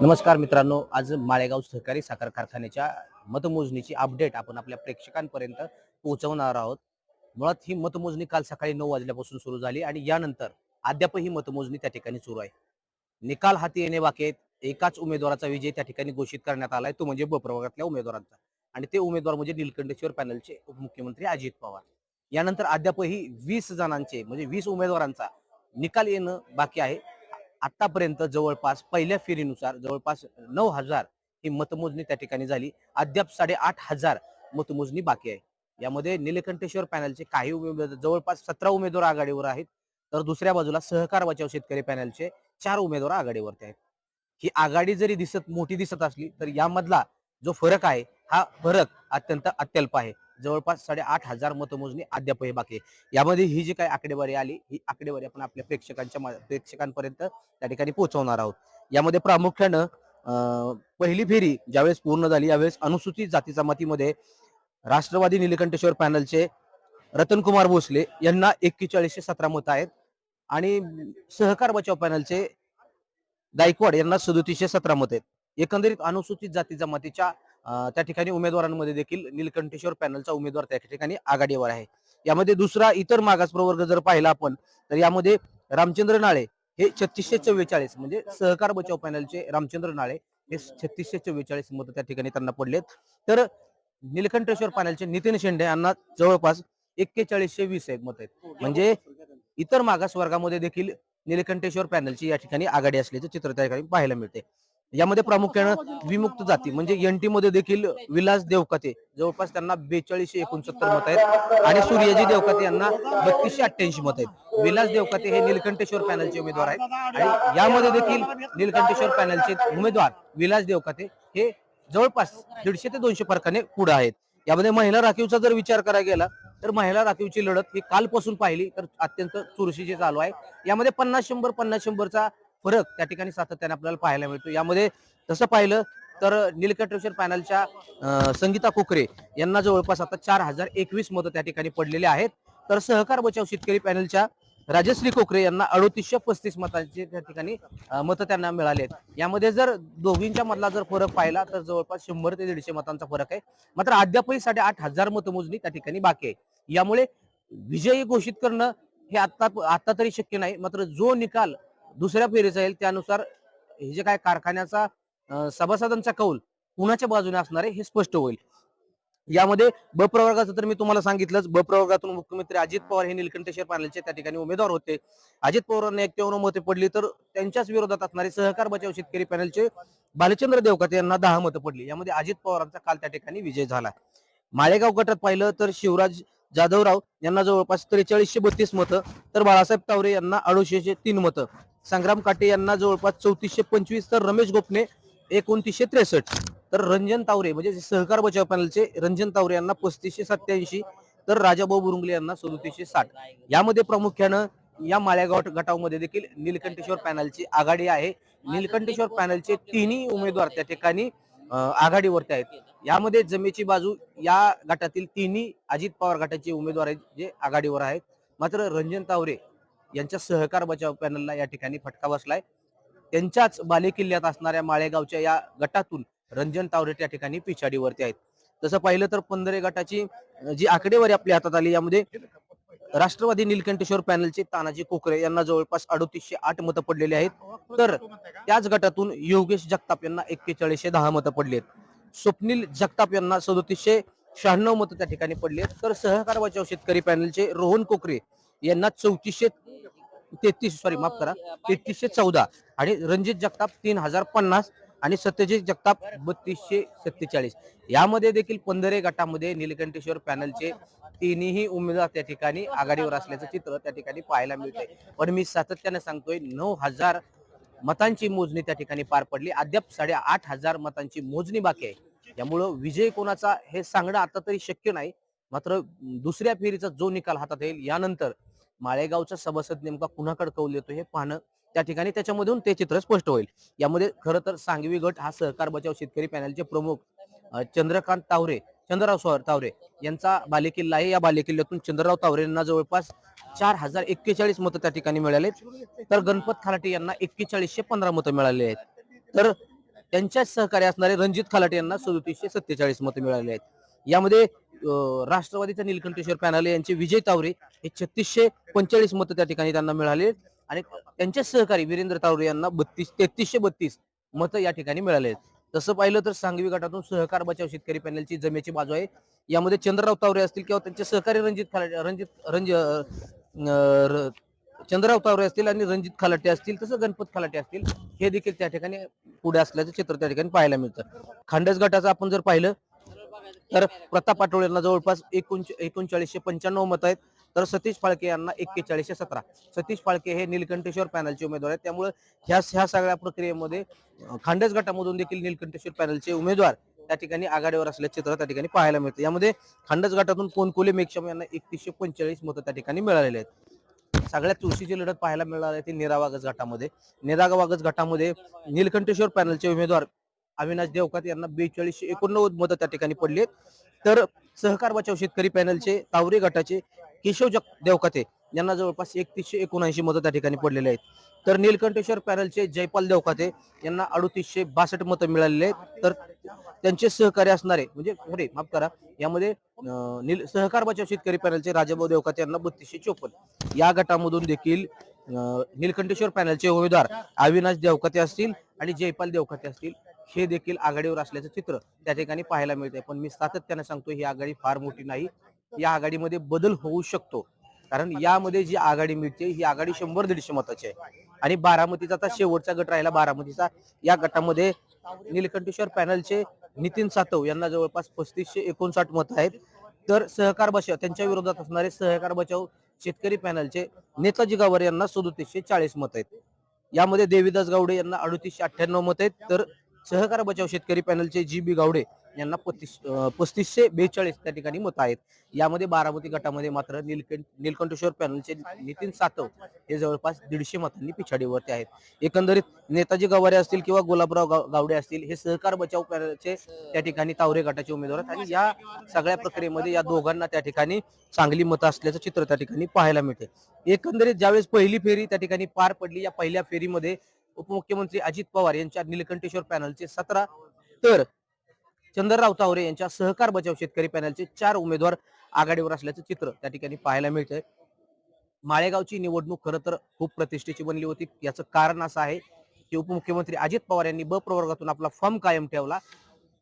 नमस्कार मित्रांनो आज माळेगाव सहकारी साखर कारखान्याच्या मतमोजणीची अपडेट आपण आपल्या प्रेक्षकांपर्यंत पोहोचवणार आहोत. मुळात ही मतमोजणी काल सकाळी नऊ वाजल्यापासून सुरू झाली आणि यानंतर अद्याप ही मतमोजणी त्या ठिकाणी सुरू आहे. निकाल हाती येणे बाकी आहेत. एकाच उमेदवाराचा विजय त्या ठिकाणी घोषित करण्यात आलाय. तो म्हणजे ब उमेदवारांचा. आणि ते उमेदवार म्हणजे निलकंठेश्वर पॅनलचे उपमुख्यमंत्री अजित पवार. यानंतर अद्यापही वीस जणांचे म्हणजे वीस उमेदवारांचा निकाल येणं बाकी आहे. आतापर्यंत जवळपास पहिल्या फेरीनुसार जवळपास नऊ हजार ही मतमोजणी त्या ठिकाणी झाली. अद्याप साडेआठ हजार मतमोजणी बाकी आहे. यामध्ये निलकंठेश्वर पॅनलचे काही उमेदवार जवळपास सतरा उमेदवार आघाडीवर आहेत. तर दुसऱ्या बाजूला सहकार बचाव शेतकरी पॅनलचे चार उमेदवार आघाडीवरती आहेत. ही आघाडी जरी दिसत मोठी दिसत असली तर यामधला जो फरक आहे हा फरक अत्यंत अत्यल्प आहे. जवळपास साडेआठ हजार मतमोजणी अद्यापही बाकी यामध्ये ही जी काही आकडेवारी आली ही आकडेवारी आपण आपल्या प्रेक्षकांच्या प्रेक्षकांपर्यंत त्या ठिकाणी पोहोचवणार आहोत. यामध्ये प्रामुख्यानं अं, पहिली फेरी ज्यावेळेस पूर्ण झाली यावेळेस अनुसूचित जाती जमातीमध्ये राष्ट्रवादी निलकंठेश्वर पॅनलचे रतनकुमार भोसले यांना एक्केचाळीसशे सतरा मतं आहेत आणि सहकार बचाव पॅनलचे गायकवाड यांना सदोतीसशे सतरा मत आहेत. एकंदरीत अनुसूचित जाती जमातीच्या त्या ठिकाणी उमेदवारांमध्ये देखील नीलकंठेश्वर पॅनलचा उमेदवार त्या ठिकाणी आघाडीवर आहे. यामध्ये दुसरा इतर मागास प्रवर्ग जर पाहिला आपण तर यामध्ये रामचंद्र नाळे हे छत्तीसशे चव्वेचाळीस म्हणजे सहकार बचाव पॅनलचे रामचंद्र नाळे हे छत्तीसशे चव्वेचाळीस मत त्या ठिकाणी त्यांना पडलेत. तर निलकंठेश्वर पॅनलचे नितीन शेंडे यांना जवळपास एक्केचाळीसशे वीस एक मत आहेत. म्हणजे इतर मागास वर्गामध्ये देखील निलकंठेश्वर पॅनलची या ठिकाणी आघाडी असल्याचे चित्र त्या ठिकाणी पाहायला मिळते. यामध्ये प्रामुख्यानं विमुक्त जाती. म्हणजे एनटी मध्ये देखील विलास देवकते जवळपास त्यांना बेचाळीसशे एकोणसत्तर मत आहेत. आणि सूर्यजी देवकते यांना बत्तीसशे अठ्ठ्याऐंशी मत आहेत. विलास देवकते हे निलकंठेश्वर पॅनलचे उमेदवार आहेत. आणि यामध्ये देखील निलकंठेश्वर पॅनलचे उमेदवार विलास देवकते हे जवळपास दीडशे ते दोनशे फरकाने पुढे आहेत. यामध्ये महिला राखीवचा जर विचार करायला गेला तर महिला राखीवची लढत ही कालपासून पाहिली तर अत्यंत चुरशीची चालू आहे. यामध्ये पन्नास शंभर पन्नास शंभरचा फरक त्या ठिकाणी सातत्याने आपल्याला पाहायला मिळतो. यामध्ये तसं पाहिलं तर निलकंठेश्वर पॅनलच्या संगीता कोकरे यांना जवळपास आता चार हजार एकवीस मतं त्या ठिकाणी पडलेली आहेत. तर सहकार बचाव शेतकरी पॅनलच्या राजश्री कोकरे यांना अडोतीसशे पस्तीस मतांचे त्या ठिकाणी मतं त्यांना मिळाले आहेत. यामध्ये जर दोघींच्या मधला जर फरक पाहिला तर जवळपास शंभर ते दीडशे मतांचा फरक आहे. मात्र अद्यापही साडेआठ हजार मतमोजणी त्या ठिकाणी बाकी आहे. यामुळे विजयी घोषित करणं हे आता आता तरी शक्य नाही. मात्र जो निकाल दुसऱ्या फेरीचा येईल त्यानुसार हे जे काय कारखान्याचा सभासदांचा कौल कुणाच्या बाजूने असणार आहे हे स्पष्ट होईल. यामध्ये ब प्रवर्गाचं तर मी तुम्हाला सांगितलंच ब प्रवर्गातून मुख्यमंत्री अजित पवार हे निलकंठेश्वर पॅनलचे त्या ठिकाणी उमेदवार होते. अजित पवारांना एक्क्यावन्न मते पडली तर त्यांच्याच विरोधात असणारे सहकार बचाव शेतकरी पॅनलचे भालचंद्र देवकात यांना दहा मतं पडली. यामध्ये अजित पवारांचा काल त्या ठिकाणी विजय झाला. माळेगाव गटात पाहिलं तर शिवराज जाधवराव यांना जवळपास त्रेचाळीसशे बत्तीस मतं तर बाळासाहेब तावरे यांना अडोशेशे तीन मतं. संग्राम काटे यांना जवळपास चौतीसशे पंचवीस तर रमेश गोपने एकोणतीसशे त्रेसष्ट. तर रंजन तावरे म्हणजे सहकार बचाव पॅनलचे रंजन तावरे यांना पस्तीसशे सत्याऐंशी तर राजाभाऊ बुरुंगले यांना सदोतीसशे साठ. यामध्ये प्रामुख्यानं या माळेगाव गटामध्ये देखील नीलकंठेश्वर पॅनलची आघाडी आहे. नीलकंठेश्वर पॅनलचे तिन्ही उमेदवार त्या ठिकाणी आघाडीवरती आहेत. यामध्ये जमेची बाजू या गटातील तिन्ही अजित पवार गटाचे उमेदवार आहेत जे आघाडीवर आहेत. मात्र रंजन तावरे यांच्या सहकार बचाव पॅनलला या ठिकाणी फटका बसलाय. त्यांच्याच बालेकिल्ल्यात असणाऱ्या माळेगावच्या या गटातून रंजन तावरे त्या ठिकाणी पिछाडीवरती आहेत. तसं पाहिलं तर पंधरे गटाची जी आकडेवारी आपल्या हातात आली यामध्ये राष्ट्रवादी निलकंठेश्वर पॅनलचे तानाजी कोकरे यांना जवळपास अडतीसशे आठ मतं पडलेली आहेत. तर त्याच गटातून योगेश जगताप यांना एक्केचाळीसशे दहा मतं पडली आहेत. स्वप्नील जगताप यांना सदोतीसशे शहाण्णव मतं त्या ठिकाणी पडली आहेत. तर सहकार बचाव शेतकरी पॅनलचे रोहन कोकरे यांना चौतीसशे तेहतीस सॉरी माफ करा. तेहतीसशे चौदा. आणि रणजित जगताप तीन हजार पन्नास आणि सत्यजित जगताप बत्तीसशे सत्तेचाळीस. यामध्ये देखील पंधरे गटामध्ये निलकंठेश्वर पॅनलचे तिन्ही उमेदवार त्या ठिकाणी आघाडीवर असल्याचं चित्र त्या ठिकाणी पाहायला मिळतंय. पण मी सातत्याने सांगतोय नऊ हजार मतांची मोजणी त्या ठिकाणी पार पडली. अद्याप साडेआठ हजार मतांची मोजणी बाकी आहे. त्यामुळं विजय कोणाचा हे सांगणं आता तरी शक्य नाही. मात्र दुसऱ्या फेरीचा जो निकाल हातात येईल यानंतर माळेगावचा सभासद नेमका कुणाकडे कौल येतो हे पाहणं त्या ठिकाणी त्याच्यामधून ते चित्र स्पष्ट होईल. यामध्ये खरं तर सांगवी गट हा सहकार बचाव शेतकरी पॅनलचे प्रमुख चंद्रकांत तावरे चंद्रराव तावरे यांचा बालेकिल्ला आहे. या बालेकिल्ल्यातून चंद्रराव तावरे यांना जवळपास चार हजार एक्केचाळीस मतं त्या ठिकाणी मिळाले तर गणपत खालाटे यांना एक्केचाळीसशे पंधरा मतं मिळाली आहेत. तर त्यांच्याच सहकारी असणारे रणजित खलाटे यांना सदोतीसशे सत्तेचाळीस मतं मिळाले आहेत. यामध्ये राष्ट्रवादीचा नीलकंठेश्वर पॅनल यांचे विजय तावरे हे छत्तीसशे पंचेचाळीस मतं त्या ठिकाणी त्यांना मिळाले. आणि त्यांचे सहकारी वीरेंद्र तावरे यांना बत्तीस तेहतीसशे बत्तीस मतं या ठिकाणी मिळाले. आहेत तसं पाहिलं तर सांगवी गटातून सहकार बचाव शेतकरी पॅनलची जमेची बाजू आहे. यामध्ये चंद्रराव तावरे असतील किंवा त्यांचे सहकारी रणजित खालाटे रणजित रंज र- चंद्रराव तावरे असतील आणि रणजित खालाटे असतील तसं गणपत खालाटे असतील हे देखील त्या ठिकाणी पुढे असल्याचं चित्र त्या ठिकाणी पाहायला मिळतं. खांडस गटाचं आपण जर पाहिलं तर प्रताप पाटोळे यांना जवळपास एकोणच एकोणचाळीसशे पंच्याण्णव मत आहेत. तर सतीश फाळके यांना एक्केचाळीसशे सतरा. सतीश फाळके हे नीलकंठेश्वर पॅनलचे उमेदवार आहेत. त्यामुळे ह्या ह्या सगळ्या प्रक्रियेमध्ये खांडेस खांडस गटामधून देखील नीलकंठेश्वर पॅनलचे उमेदवार त्या ठिकाणी आघाडीवर असल्याचे चित्र त्या ठिकाणी पाहायला मिळतं. यामध्ये खांडस गटातून कोणकोले मेक्षम यांना एकतीसशे पंचेचाळीस मतं त्या ठिकाणी मिळालेले आहेत. सगळ्यात चुरशीची लढत पाहायला मिळणार आहे ती निरावागज गटामध्ये. निरावागज गटामध्ये नीलकंठेश्वर पॅनलचे उमेदवार अविनाश देवकात यांना बेचाळीसशे एकोणनव्वद मतं त्या ठिकाणी पडली तर सहकार बचाव शेतकरी पॅनलचे तावरे गटाचे केशव जग देवकाते यांना जवळपास एकतीसशे एकोणऐंशी मतं त्या ठिकाणी पडलेले आहेत. तर निलकंठेश्वर पॅनलचे जयपाल देवकाते यांना अडुतीसशे बासष्ट मतं मिळालेले आहेत. तर त्यांचे सहकारी असणारे म्हणजे अरे माफ करा यामध्ये नील सहकार बचाव शेतकरी पॅनलचे राजाभाऊ देवकाते यांना बत्तीसशे चोपन्न. या गटामधून देखील नीलकंठेश्वर पॅनलचे उमेदवार अविनाश देवकाते असतील आणि जयपाल देवकाते असतील. हे देखील आघाडीवर असल्याचं चित्र त्या ठिकाणी पाहायला मिळतंय. पण मी सातत्याने सांगतो ही आघाडी फार मोठी नाही. या आघाडीमध्ये बदल होऊ शकतो. कारण यामध्ये जी आघाडी मिळते ही आघाडी शंभर दीडशे मताची आहे. आणि बारामतीचा आता शेवटचा गट राहिला. बारामतीचा या गटामध्ये निलकंठेश्वर पॅनलचे नितीन सातव यांना जवळपास पस्तीसशे एकोणसाठ मत आहेत. तर सहकार बचाव त्यांच्या विरोधात असणारे सहकार बचाव शेतकरी पॅनलचे नेताजी गावर यांना सदोतीसशे चाळीस मत आहेत. यामध्ये देवीदास गावडे यांना अडतीसशे अठ्ठ्याण्णव मत आहेत. तर सहकार बचाव शेतकरी पॅनलचे जी बी गावडे यांना पस्तीस पस्तीसशे बेचाळीस त्या ठिकाणी मत आहेत. यामध्ये बारामती गटामध्ये मात्र निलकंठ निलकंठेश्वर पॅनलचे नितीन सातव हे जवळपास दीडशे मतांनी पिछाडीवरती आहेत. एकंदरीत नेताजी गवारे असतील किंवा गुलाबराव गाव- गावडे असतील हे सहकार बचाव पॅनलचे त्या ठिकाणी तावरे गटाचे उमेदवार आहेत. आणि या सगळ्या प्रक्रियेमध्ये या दोघांना त्या ठिकाणी चांगली मतं असल्याचं चित्र त्या ठिकाणी पाहायला मिळते. एकंदरीत ज्यावेळेस पहिली फेरी त्या ठिकाणी पार पडली या पहिल्या फेरीमध्ये उपमुख्यमंत्री अजित पवार यांच्या निलकंठेश्वर पॅनलचे सतरा तर चंद्रराव तावरे यांच्या सहकार बचाव शेतकरी पॅनलचे चार उमेदवार आघाडीवर असल्याचं चित्र त्या ठिकाणी पाहायला मिळतंय. माळेगावची निवडणूक खरं तर खूप प्रतिष्ठेची बनली होती. याचं कारण असं आहे की उपमुख्यमंत्री अजित पवार यांनी ब प्रवर्गातून आपला फॉर्म कायम ठेवला.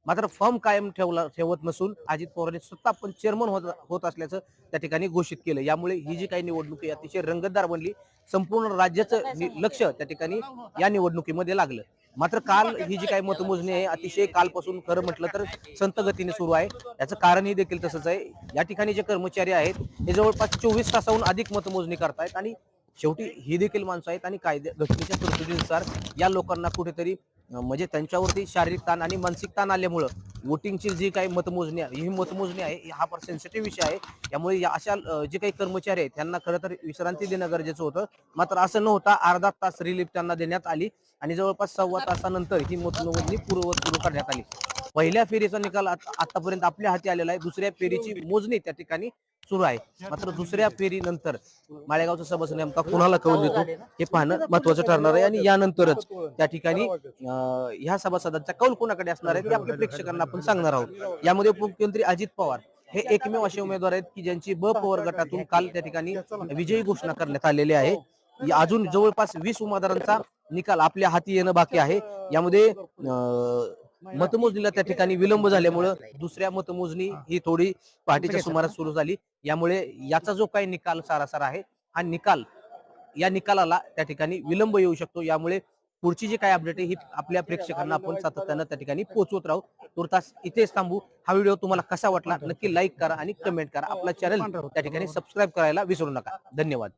मात्र फॉर्म कायम ठेवला ठेवत नसून अजित पवारांनी स्वतः पण चेअरमन होत होत असल्याचं त्या ठिकाणी घोषित केलं. यामुळे ही जी काही निवडणूक आहे अतिशय रंगतदार बनली. संपूर्ण राज्याचं लक्ष त्या ठिकाणी या निवडणुकीमध्ये लागलं. मात्र काल ही जी काही मतमोजणी आहे अतिशय कालपासून खरं म्हटलं तर संत गतीने सुरू आहे. याचं कारणही देखील तसंच आहे. या ठिकाणी जे कर्मचारी आहेत हे जवळपास चोवीस तासाहून अधिक मतमोजणी करतायत आणि शेवटी ही देखील माणसं आहेत आणि कायदे घटनेच्या तरतुदीनुसार या लोकांना कुठेतरी म्हणजे त्यांच्यावरती शारीरिक ताण आणि मानसिक ताण आल्यामुळं वोटिंगची जी काही मतमोजणी आहे ही मतमोजणी आहे हा फार सेन्सिटिव्ह विषय आहे. त्यामुळे या अशा जे काही कर्मचारी आहेत त्यांना खरं तर विश्रांती देणं गरजेचं होतं. मात्र असं न होता अर्धा तास रिलीफ त्यांना देण्यात आली आणि जवळपास सव्वा तासानंतर ही मतमोजणी पूर्ववत सुरू करण्यात आली. पहिल्या फेरीचा निकाल आतापर्यंत आपल्या हाती आलेला आहे. दुसऱ्या फेरीची मोजणी त्या ठिकाणी सुरू आहे. मात्र दुसऱ्या फेरीनंतर माळेगावचा सभासद नेमका कुणाला कळून देतो हे पाहणं महत्वाचं ठरणार आहे. आणि यानंतरच त्या ठिकाणी अं, ह्या सभासदांचा कौल कोणाकडे असणार आहे ते आपल्या प्रेक्षकांना आपण सांगणार आहोत. यामध्ये उपमुख्यमंत्री अजित पवार हे एकमेव असे उमेदवार आहेत की ज्यांची ब पवार गटातून काल त्या ठिकाणी विजयी घोषणा करण्यात आलेली आहे. अजून जवळपास वीस उमेदवारांचा निकाल आपल्या हाती येणं बाकी आहे. यामध्ये अं, मतमोजणीला त्या ठिकाणी विलंब झाल्यामुळं दुसऱ्या मतमोजणी ही. थोडी पहाटेच्या सुमारास सुरू झाली. यामुळे याचा जो काही निकाल सारासार आहे हा निकाल या निकालाला त्या ठिकाणी विलंब येऊ शकतो. यामुळे पुढची जी काही अपडेट आहे ही आपल्या प्रेक्षकांना आपण सातत्यानं त्या ठिकाणी पोहोचवत राहू. तुर्तास इथेच थांबू. हा व्हिडिओ तुम्हाला कसा वाटला नक्की लाईक करा आणि कमेंट करा. आपला चॅनल त्या ठिकाणी सबस्क्राईब करायला विसरू नका. धन्यवाद.